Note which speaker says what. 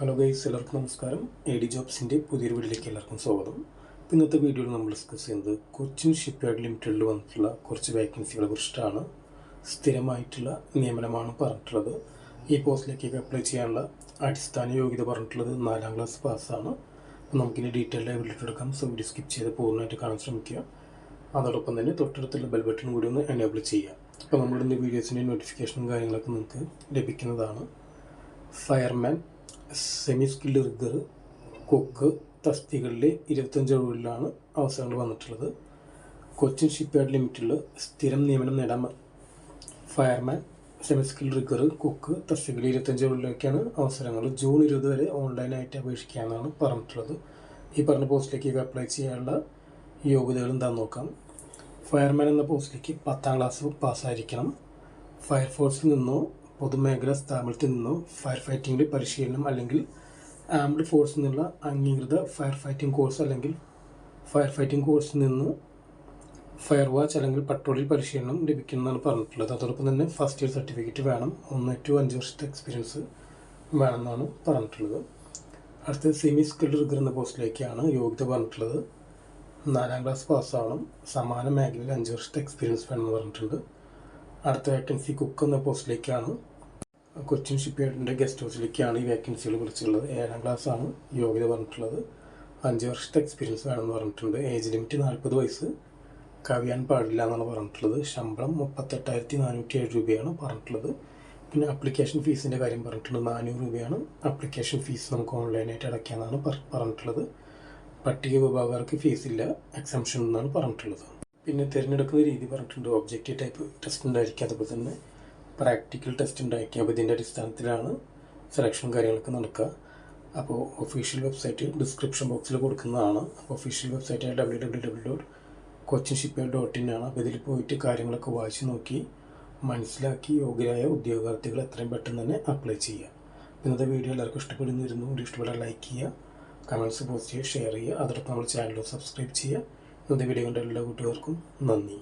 Speaker 1: Hello guys എല്ലാവർക്കും നമസ്കാരം. A D ജോബ്സിന്റെ പുതിയൊരു വീഡിയോയിലേക്ക് എല്ലാവർക്കും സ്വാഗതം. ഇന്നത്തെ വീഡിയോയിൽ നമ്മൾ ഡിസ്കസ് ചെയ്യുന്നത് കൊച്ചിൻ ഷിപ്പ്യാർഡ് ലിമിറ്റഡിൽ വന്നിട്ടുള്ള കുറച്ച് വേക്കൻസികളെ കുറിച്ചിട്ടാണ് സ്ഥിരമായിട്ടുള്ള നിയമനമാണ് പറഞ്ഞിട്ടുള്ളത്. ഈ പോസ്റ്റിലേക്കൊക്കെ അപ്ലൈ ചെയ്യാനുള്ള അടിസ്ഥാന യോഗ്യത പറഞ്ഞിട്ടുള്ളത് നാലാം ക്ലാസ് പാസ്സാണ് അപ്പോൾ നമുക്കിനി ഡീറ്റെയിൽ ആയി വീഡിയോ എടുക്കാം. സോ വീഡിയോ സ്കിപ്പ് ചെയ്ത് പൂർണമായിട്ട് കാണാൻ ശ്രമിക്കുക. അതോടൊപ്പം തന്നെ തൊട്ടടുത്തുള്ള ബെൽ ബട്ടൺ കൂടി ഒന്ന് എനേബിൾ ചെയ്യുക. അപ്പോൾ നമ്മളിന്ന് വീഡിയോസിന്റെ നോട്ടിഫിക്കേഷനും കാര്യങ്ങളൊക്കെ നിങ്ങൾക്ക് ലഭിക്കുന്നതാണ്. ഫയർമാൻ സെമി സ്കിൽഡ് റിഗർ കൊക്ക് തസ്തികളിലെ ഇരുപത്തഞ്ച് ഒഴിവിലാണ് അവസരങ്ങൾ വന്നിട്ടുള്ളത്. കൊച്ചിൻ ഷിപ്പ്യാർഡ് ലിമിറ്റിൽ സ്ഥിരം നിയമനം നേടാൻ fireman semi skilled rigger cook തസ്തികളിൽ ഇരുപത്തഞ്ച് ഒഴിവിലേക്കാണ് അവസരങ്ങൾ. ജൂൺ ഇരുപത് വരെ ഓൺലൈനായിട്ട് അപേക്ഷിക്കാമെന്നാണ് പറഞ്ഞിട്ടുള്ളത്. ഈ പറഞ്ഞ പോസ്റ്റിലേക്ക് അപ്ലൈ ചെയ്യാനുള്ള യോഗ്യതകൾ എന്താണെന്ന് നോക്കാം. ഫയർമാൻ എന്ന പോസ്റ്റിലേക്ക് പത്താം ക്ലാസ് പാസ്സായിരിക്കണം ഫയർഫോഴ്സിൽ നിന്നോ പൊതുമേഖലാ സ്ഥാപനത്തിൽ നിന്നോ ഫയർ ഫൈറ്റിങ്ങിന്റെ പരിശീലനം അല്ലെങ്കിൽ ആംഡ് ഫോഴ്സിൽ നിന്നുള്ള അംഗീകൃത ഫയർ ഫൈറ്റിംഗ് കോഴ്സ് അല്ലെങ്കിൽ ഫയർ ഫൈറ്റിംഗ് കോഴ്സിൽ നിന്ന് ഫയർ വാച്ച് അല്ലെങ്കിൽ പട്രോളിൽ പരിശീലനം ലഭിക്കുന്നതാണ് പറഞ്ഞിട്ടുള്ളത്. അതോടൊപ്പം തന്നെ ഫസ്റ്റ് ഇയർ സർട്ടിഫിക്കറ്റ് വേണം. ഒന്ന് ടു അഞ്ച് വർഷത്തെ എക്സ്പീരിയൻസ് വേണമെന്നാണ് പറഞ്ഞിട്ടുള്ളത്. അടുത്ത സെമി സ്കിൽഡ് റിഗർ എന്ന പോസ്റ്റിലേക്കാണ് യോഗ്യത പറഞ്ഞിട്ടുള്ളത്. നാലാം ക്ലാസ് പാസ്സാവണം സമാന മേഖലയിൽ അഞ്ച് വർഷത്തെ എക്സ്പീരിയൻസ് വേണമെന്ന് പറഞ്ഞിട്ടുണ്ട്. അടുത്ത വേക്കൻസി കുക്ക് എന്ന പോസ്റ്റിലേക്കാണ് കൊച്ചിൻ ഷിപ്പ്യാർഡിന്റെ ഗസ്റ്റ് ഹൗസിലേക്കാണ് ഈ വേക്കൻസികൾ വിളിച്ചിട്ടുള്ളത്. ഏഴാം ക്ലാസ് ആണ് യോഗ്യത പറഞ്ഞിട്ടുള്ളത്. അഞ്ച് വർഷത്തെ എക്സ്പീരിയൻസ് വേണമെന്ന് പറഞ്ഞിട്ടുണ്ട്. ഏജ് ലിമിറ്റ് നാൽപ്പത് വയസ്സ്. കവിയാൻ പാടില്ല എന്നാണ് പറഞ്ഞിട്ടുള്ളത്. ശമ്പളം മുപ്പത്തെട്ടായിരത്തി നാനൂറ്റി ഏഴ് രൂപയാണ് പറഞ്ഞിട്ടുള്ളത്. പിന്നെ ആപ്ലിക്കേഷൻ ഫീസിന്റെ കാര്യം പറഞ്ഞിട്ടുള്ളത് നാനൂറ് രൂപയാണ്. ആപ്ലിക്കേഷൻ ഫീസ് നമുക്ക് ഓൺലൈനായിട്ട് അടയ്ക്കാമെന്നാണ് പറഞ്ഞിട്ടുള്ളത്. പട്ടിക വിഭാഗക്കാർക്ക് ഫീസില്ല എക്സംഷൻ എന്നാണ് പറഞ്ഞിട്ടുള്ളത്. പിന്നെ തിരഞ്ഞെടുക്കുന്ന രീതി പറഞ്ഞിട്ടുണ്ട്. ഒബ്ജക്റ്റീവ് ടൈപ്പ് ടെസ്റ്റ് ഉണ്ടായിരിക്കും. അതുപോലെ തന്നെ പ്രാക്ടിക്കൽ ടെസ്റ്റ് ഉണ്ടാക്കി അപ്പോൾ ഇതിന്റെ അടിസ്ഥാനത്തിലാണ് സെലക്ഷൻ കാര്യങ്ങളൊക്കെ നടക്കുക. അപ്പോൾ ഒഫീഷ്യൽ വെബ്സൈറ്റ് ഡിസ്ക്രിപ്ഷൻ ബോക്സിൽ കൊടുക്കുന്നതാണ്. അപ്പോൾ official website W W W dot Cochin Shipyard dot in ആണ്. അപ്പോൾ ഇതിൽ പോയിട്ട് കാര്യങ്ങളൊക്കെ വായിച്ച് നോക്കി മനസ്സിലാക്കി യോഗ്യരായ ഉദ്യോഗാർത്ഥികൾ എത്രയും പെട്ടെന്ന് തന്നെ അപ്ലൈ ചെയ്യുക. ഇന്നത്തെ വീഡിയോ എല്ലാവർക്കും ഇഷ്ടപ്പെടുന്നിരുന്നു. ഒരു ഇഷ്ടപ്പെട്ടാൽ ലൈക്ക് ചെയ്യുക കമന്റ്സ് പോസ്റ്റ് ചെയ്യുക ഷെയർ ചെയ്യുക. അതോടൊപ്പം നമ്മൾ ചാനൽ സബ്സ്ക്രൈബ് ചെയ്യുക. ഇന്നത്തെ വീഡിയോ കണ്ട എല്ലാ കൂട്ടുകാർക്കും നന്ദി.